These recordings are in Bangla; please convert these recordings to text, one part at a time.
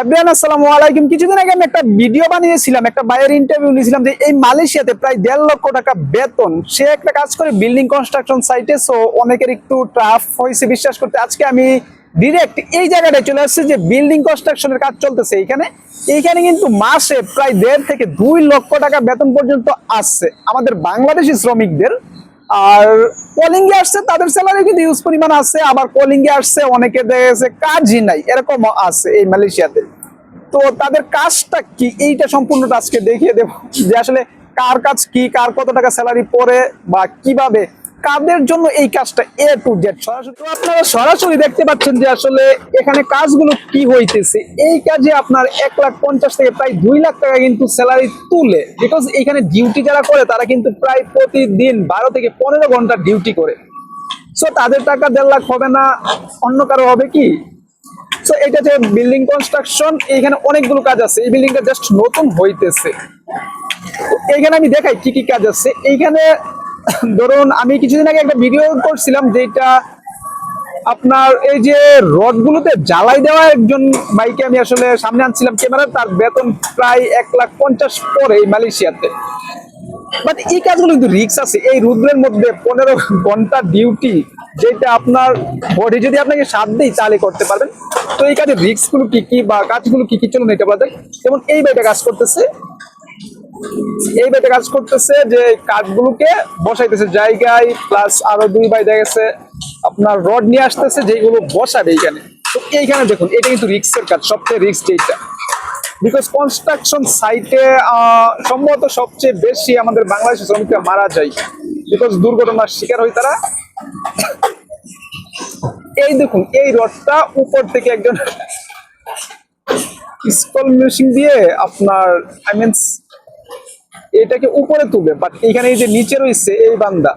এভরিওয়ান আসসালামু আলাইকুম। কিছুদিন আগে আমি একটা ভিডিও বানিয়েছিলাম, একটা ইন্টারভিউ নিয়েছিলাম যে এই মালয়েশিয়াতে প্রায় দেড় লক্ষ টাকা বেতন। সে একটা কাজ করে বিল্ডিং কনস্ট্রাকশন সাইটে সো অনেকের একটু হয়েছে বিশ্বাস করতে। আজকে আমি ডিরেক্ট এই জায়গাটায় চলে আসছে যে বিল্ডিং কনস্ট্রাকশনের কাজ চলতেছে এইখানে। এইখানে কিন্তু মাসে প্রায় দেড় থেকে দুই লক্ষ টাকা বেতন পর্যন্ত আসছে। আমাদের বাংলাদেশি শ্রমিকদের আর কলিঙ্গে আসছে, তাদের স্যালারি কিন্তু ইউজ পরিমাণ আছে, আবার কলিঙ্গে আসছে, অনেকে দেখেছে কাজই নাই, এরকম আছে এই মালয়েশিয়াতে। তো তাদের কাজটা কি? এইটা সম্পূর্ণটা আজকে দেখিয়ে দেব যে আসলে কার কাজ কি, কার কত টাকা স্যালারি পরে বা কীভাবে কাদের জন্য এই কাজটা এ টু জেড সরাসরি আপনারা সরাসরি দেখতে পাচ্ছেন যে আসলে এখানে কাজগুলো কি হইতেছে। এই কাজে আপনার এক লাখ পঞ্চাশ থেকে প্রায় দুই লাখ টাকা কিন্তু স্যালারি তুলে। বিকজ এখানে ডিউটি যারা করে, তারা কিন্তু প্রায় প্রতিদিন বারো থেকে পনেরো ঘণ্টা ডিউটি করে। সো তাদের টাকা দেড় লাখ হবে না, অন্য কারও হবে কি? সো এটা যে বিল্ডিং কনস্ট্রাকশন এইখানে অনেকগুলো কাজ আছে। এই বিল্ডিংটা জাস্ট নতুন হইতেছে। এইখানে আমি দেখাই কি কি কাজ আছে। এইখানে ধরুন, আমি কিছুদিন আগে একটা ভিডিও করছিলাম যেটা আপনার এই যে রড গুলোতে জ্বালাই দেওয়া একজন বাইকে আমি আসলে সামনে আনছিলাম ক্যামেরা তার বেতন প্রায় এক লাখ পঞ্চাশ পরে মালয়েশিয়াতে। বাট এই কাজগুলো কিন্তু রিক্স আছে। এই রুদ্রের মধ্যে পনেরো ঘণ্টা ডিউটি যেটা আপনার বডি যদি আপনাকে সাথ দেয়, তাহলে করতে পারবেন। তো এই কাজের রিক্সগুলো কি কি বা কাজগুলো কি কি চলুন এটা বলা যেমন এই বাইটা কাজ করতেছে। এই বাইটা কাজ করতেছে যে কাঠগুলোকে বসাইতেছে জায়গায় প্লাস আরও দুই বাই দেখা গেছে আপনার রড নিয়ে আসতেছে যেগুলো বসাবে এইখানে। তো এইখানে দেখুন, এটা কিন্তু রিক্সের কাজ, সবচেয়ে রিক্স এইটা। বিকজ কনস্ট্রাকশন সাইটে সম্ভবত সবচেয়ে বেশি আমাদের বাংলাদেশি শ্রমিকরা মারা যায়। বিকজ দুর্ঘটনার শিকার হয় তারা। এই দেখুন, এই রডটা উপর থেকে একজন স্কল মেশিন দিয়ে আপনার আই মিনস এটাকে উপরে তুলবে বাট এখানে এই যে নিচে রয়েছে এই বান্দা।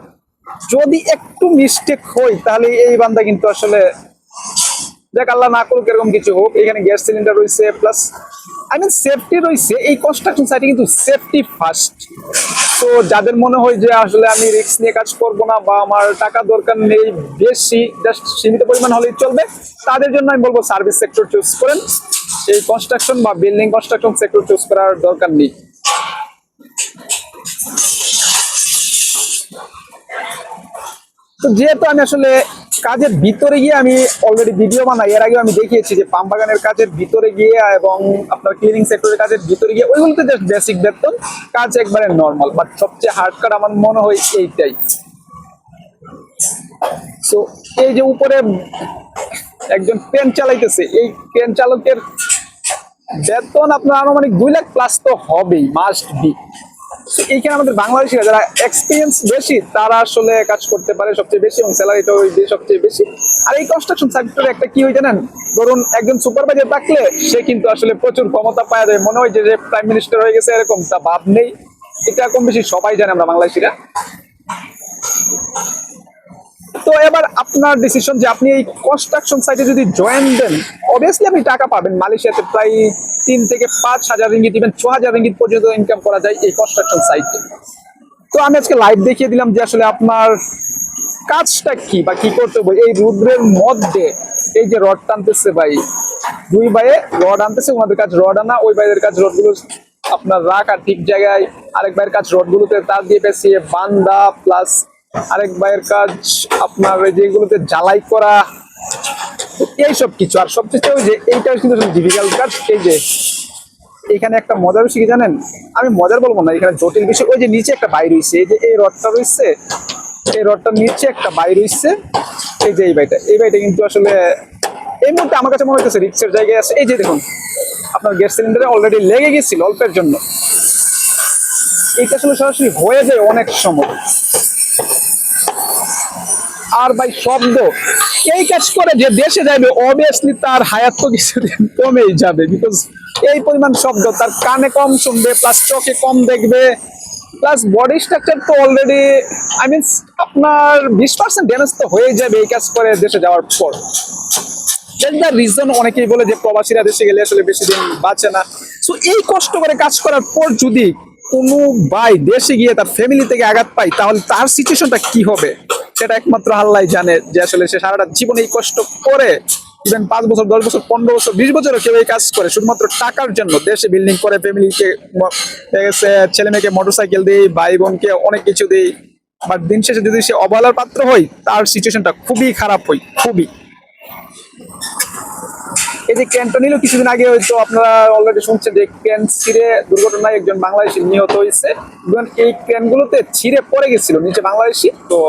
যদি একটু মিস্টেক হয়, তাহলে এই বান্দা কিন্তু আসলে দেখ আল্লাহ না করুক, এরকম কিছু হোক। এখানে গ্যাস সিলিন্ডার রয়েছে প্লাস আই মিন সেফটি রয়েছে। এই কনস্ট্রাকশন সাইটে কিন্তু সেফটি ফার্স্ট তো যাদের মনে হয় যে আসলে আমি রিস্ক নিয়ে কাজ করব না বা আমার টাকা দরকার নেই বেশি জাস্ট সীমিত পরিমাণ হলেই চলবে, তাদের জন্য আমি বলব সার্ভিস সেক্টর চুজ করেন। এই কনস্ট্রাকশন বা বিল্ডিং কনস্ট্রাকশন সেক্টর চুজ করার দরকার নেই। তো যেহেতু আমি আসলে কাজের ভিতরে গিয়ে আমি অলরেডি ভিডিও বানাই, এর আগে আমি দেখিয়েছি যে পাম বাগানের কাজের ভিতরে গিয়ে এবং আপনার ক্লিনিং সেক্টরের কাজের ভিতরে গিয়ে ওইগুলোতে জাস্ট বেসিক বেতন, কাজ একবারে নর্মাল বাট সবচেয়ে হার্ড কাট আমার মনে হয় এইটাই। সো এই যে উপরে একজন ট্রেন চালাইতেছে, এই ট্রেন চালকের বেতন আপনার আনুমানিক দুই লাখ প্লাস তো হবেই মাস্ট বি এইখানে আমাদের বাংলাদেশিরা যারা এক্সপিরিয়েন্স বেশি, তারা আসলে কাজ করতে পারে সবচেয়ে বেশি এবং স্যালারিটাও সবচেয়ে বেশি। আর এই কনস্ট্রাকশন সেক্টরে একটা কি হয়ে জানেন? ধরুন একজন সুপারভাইজার থাকলে সে কিন্তু আসলে প্রচুর ক্ষমতা পায় যায় মনে হয় যে যে প্রাইম মিনিস্টার হয়ে গেছে এরকম, তা ভাব নেই। এটা কম বেশি সবাই জানে আমরা বাংলাদেশিরা। তো এবার আপনার ডিসিশন যে আপনি এই কনস্ট্রাকশন সাইটে যদি জয়েন দেন অবভিয়াসলি আপনি টাকা পাবেন। মালয়েশিয়াতে প্রায় তিন থেকে পাঁচ হাজার রিঙ্গিত ইভেন ছ হাজার রিঙ্গিত পর্যন্ত ইনকাম করা যায় এই কনস্ট্রাকশন সাইটে তো আমি আজকে লাইভ দেখিয়ে দিলাম যে আসলে আপনার কাজটা কি বা কি করতে হবে। এই রুদ্রের মধ্যে এই যে রড টানতেছে ভাই, দুই ভাইয়ে রড আনতেছে, ওনাদের কাজ রড আনা, ওই ভাইদের কাজ রডগুলো আপনার রাখা ঠিক জায়গায় আরেক ভাইয়ের কাজ রডগুলোতে তার দিয়ে পেঁচিয়ে বান্দা প্লাস আরেক ভাইয়ের কাজ আপনার ওই যেগুলোতে জ্বালাই করা এইসব কিছু। আর সবচেয়ে যে এইটা কিন্তু ডিফিকাল্ট কাজ, এই যে এখানে একটা মজার বিষয় কি জানেন? আমি মজার বলব না, এখানে জটিল বিষয়। ওই যে নিচে একটা বাই রয়েছে, এই যে এই রডটা রয়েছে, এই রডটার নিচে একটা বাই রয়েছে, এই যে এই বাইটা। এই বাইটা কিন্তু আসলে এই মুহূর্তে আমার কাছে মনে হচ্ছে রিক্সের জায়গায় আছে। এই যে দেখুন, আপনার গ্যাস সিলিন্ডারে অলরেডি লেগে গেছিল অল্পের জন্য। এটা আসলে সরাসরি হয়ে যায় অনেক সময়। আর ভাই শব্দ। এই কাজ করে যে দেশে যাবে অবভিয়াসলি তার হায়াত তো কিছুদিন কমেই যাবে বিকজ এই পরিমাণ শব্দ, তার কানে কম শুনবে প্লাস চোখে কম দেখবে প্লাস বডি স্ট্রাকচার তো অলরেডি আই মিন আপনার বিশ পার্সেন্ট ড্যামেজ তো হয়ে যাবে এই কাজ করে দেশে যাওয়ার পর। রিজন অনেকেই বলে যে প্রবাসীরা দেশে গেলে আসলে বেশি দিন বাঁচে না। সো এই কষ্ট করে কাজ করার পর যদি কোনো ভাই দেশে গিয়ে তার ফ্যামিলি থেকে আঘাত পায়, তাহলে তার সিচুয়েশনটা কি হবে? সেটা একমাত্র আল্লাহ জানে যে আসলে সে সারাটা জীবন এই কষ্ট করে ইভেন পাঁচ বছর, দশ বছর, পনেরো বছর, বিশ বছরও কেউ এই কাজ করে। শুধুমাত্র টাকার জন্য, দেশে বিল্ডিং করে ফ্যামিলিকে ছেলে মেয়েকে মোটরসাইকেল দিই ভাই বোনকে অনেক কিছু দিই। বাট দিন শেষে যদি সে অবহেলার পাত্র হয় তার সিচুয়েশনটা খুবই খারাপ হয় খুবই। এই যে ক্যানটা নিল কিছুদিন আগে হয়তো আপনারা অলরেডি শুনছেন যে ক্যান ছিঁড়ে দুর্ঘটনায় একজন বাংলাদেশি নিহত হয়েছে। এই ক্যানগুলোতে ছিঁড়ে পড়ে গেছিল, নিচে বাংলাদেশি, তো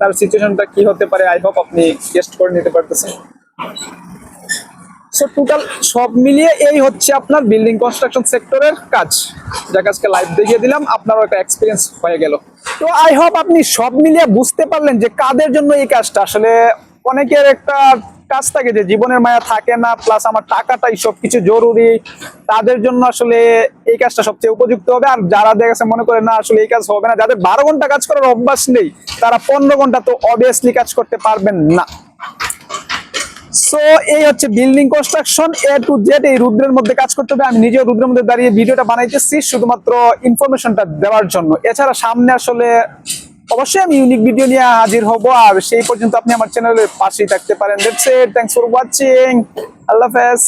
তার সিচুয়েশনটা কি হতে পারে? আই হোপ আপনি টেস্ট করে নিতে পারতেছেন। সো টোটাল সব মিলিয়ে এই হচ্ছে আপনার বিল্ডিং কনস্ট্রাকশন সেক্টরের কাজ। যা কাজকে লাইভ দেখিয়ে দিলাম, আপনারও একটা এক্সপিরিয়েন্স হয়ে গেল। তো আই হোপ আপনি সব মিলিয়ে বুঝতে পারলেন যে কাদের জন্য এই কাজটা। আসলে অনেকের একটা কাজ থাকে যে জীবনের মায়া থাকে না প্লাস আমার টাকাটাই সবকিছু জরুরি, তাদের জন্য আসলে এই কাজটা সবচেয়ে উপযুক্ত হবে। আর যারা দেখেছে মনে করে, না, আসলে এই কাজ হবে না। যাদের বারো ঘণ্টা কাজ করার অভ্যাস নেই, তারা পনেরো ঘণ্টা তো অবভিয়াসলি কাজ করতে পারবেন না। সো এই হচ্ছে building construction A to Z এই রুদ্রের মধ্যে কাজ করতে হবে। আমি নিজেও রুদ্রের মধ্যে দাঁড়িয়ে ভিডিওটা বানাইতেছি, শুধুমাত্র ইনফরমেশনটা দেওয়ার জন্য। এছাড়া সামনে আসলে অবশ্যই আমি ইউনিক ভিডিও নিয়ে হাজির হব। আর সেই পর্যন্ত আপনি আমার চ্যানেলের পাশেই থাকতে পারেন। ইট থ্যাঙ্কস ফর ওয়াচিং আল্লাহ হাফেজ।